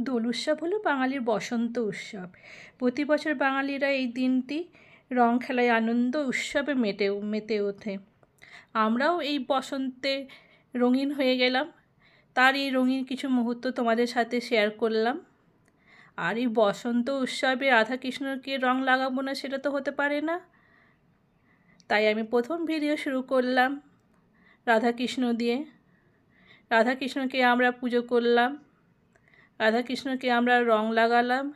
দোল উৎসব হলো বাঙালির বসন্ত উৎসব। প্রতি বছর বাঙালিরা এই দিনটি রং খেলায় আনন্দ উৎসবে মেটে, মেতে ওঠে। আমরাও এই বসন্তে রঙিন হয়ে গেলাম। তার এই রঙিন কিছু মুহূর্ত তোমাদের সাথে শেয়ার করলাম। আর এই বসন্ত উৎসবে রাধাকৃষ্ণকে রং লাগাবো না সেটা তো হতে পারে না। তাই আমি প্রথম ভিডিও শুরু করলাম রাধাকৃষ্ণ দিয়ে। রাধাকৃষ্ণকে আমরা পুজো করলাম। রাধাকৃষ্ণকে আমরা রং লাগালাম।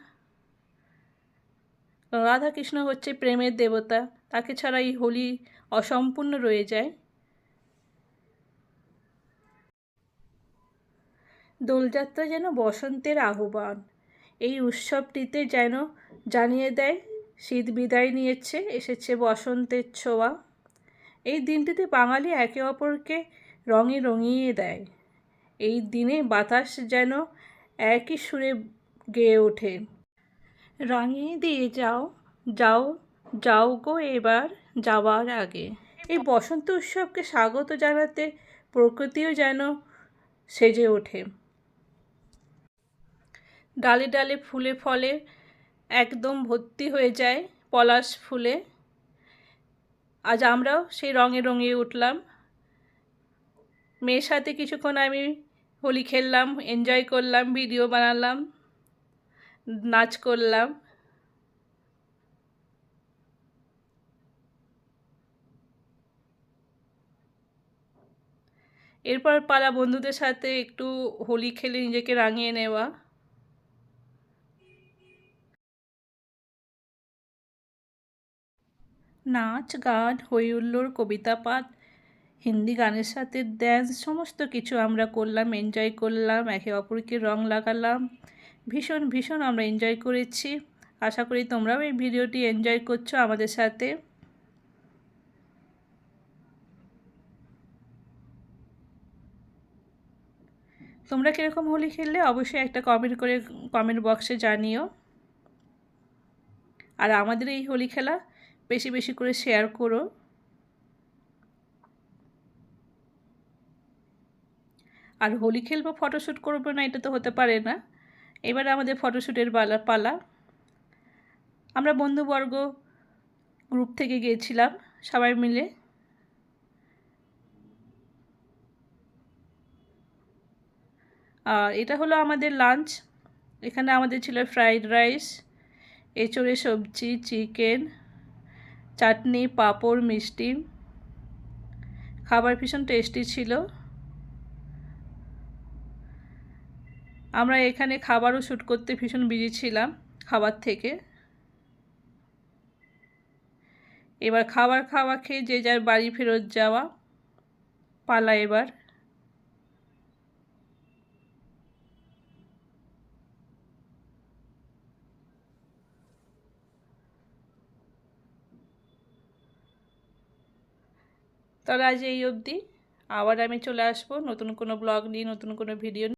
রাধাকৃষ্ণ হচ্ছে প্রেমের দেবতা, তাকে ছাড়া এই হোলি অসম্পূর্ণ রয়ে যায়। দোলযাত্রা যেন বসন্তের আহ্বান, এই উৎসবটিতে যেন জানিয়ে দেয়, শীত বিদায় নিয়েছে, এসেছে বসন্তের ছোঁয়া। এই দিনটিতে বাঙালি একে অপরকে রঙে রঙিয়ে দেয়। এই দিনে বাতাস যেন একই সুরে গেয়ে ওঠে। রাঙিয়ে দিয়ে যাও যাও যাও গো এবার যাওয়ার আগে। এই বসন্ত উৎসবকে স্বাগত জানাতে প্রকৃতিও যেন সেজে ওঠে। ডালে ডালে ফুলে ফলে একদম ভর্তি হয়ে যায় পলাশ ফুলে। আজ আমরাও সেই রঙে রঙিয়ে উঠলাম। মেয়ের সাথে কিছুক্ষণ আমি হোলি খেললাম এনজয় করলাম ভিডিও বানালাম, নাচ করলাম। এরপর পাড়া বন্ধুদের সাথে একটু হোলি খেলে নিজেকে রাঙিয়ে নেওয়া। নাচ, গান, হই হুল্লোড়, কবিতা, পাঠ হিন্দি গানের সাথে ড্যান্স সমস্ত কিছু আমরা করলাম এনজয় করলাম, একে অপরকে রং লাগালাম। ভীষণ ভীষণ আমরা এনজয় করেছি। আশা করি তোমরাও এই ভিডিওটি এনজয় করছ আমাদের সাথে। তোমরা কীরকম হোলি খেললে অবশ্যই একটা কমেন্ট করে কমেন্ট বক্সে জানিও। আর আমাদের এই হোলি খেলা বেশি বেশি করে শেয়ার করো। আর হোলি খেলব ফটোশ্যুট করব না, এটা তো হতে পারে না। এবারে আমাদের ফটোশ্যুটের পালা পালা। আমরা বন্ধুবর্গ গ্রুপ থেকে গিয়েছিলাম, সবাই মিলে। আর এটা হলো আমাদের লাঞ্চ এখানে আমাদের ছিল ফ্রাইড রাইস এঁচড়ে সবজি চিকেন চাটনি, পাঁপড়, মিষ্টি। খাবার ভীষণ টেস্টি ছিল। আমরা এখানে খাবারও শ্যুট করতে ভীষণ বিজি ছিলাম খাবার থেকে। এবার খাবার খাওয়া খেয়ে যে যার বাড়ি ফেরত যাওয়া পালা এবার। তাহলে আজ এই অবধি। আবার আমি চলে আসব নতুন কোনো ব্লগ নিয়ে, নতুন কোনো ভিডিও